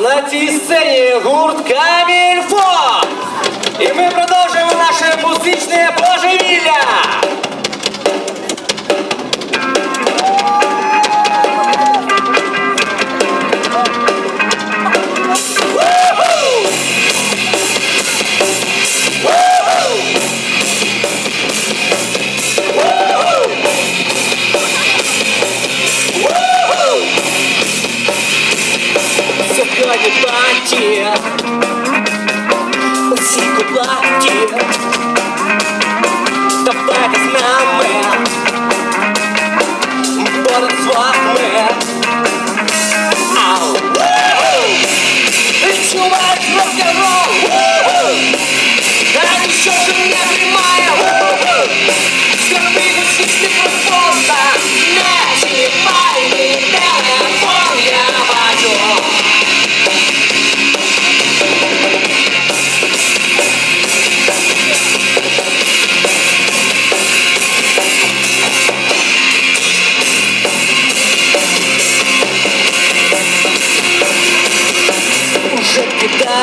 на цій сцені гурт Камільфо! І ми Сьогодні паті Усі куплаті Давайте з нами Понад з вами Ау! Ву-ху! Відчуваєш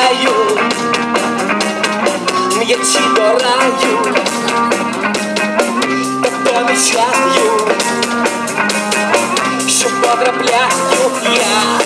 кидаю м'ячі до раю та помічаю, що потрапляю я.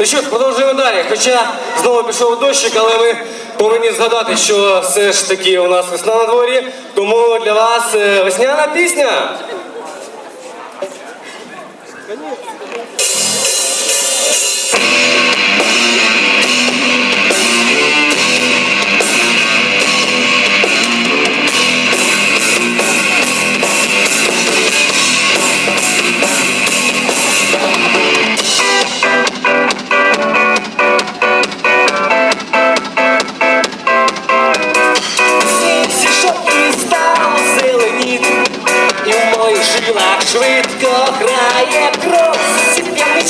Ну що ж, продовжуємо далі. Хоча знову пішов дощик, але ми повинні згадати, що все ж таки у нас весна на дворі, тому для вас е, весняна пісня.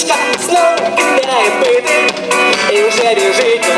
Сіп'яничка знов кидає пити, і вже біжить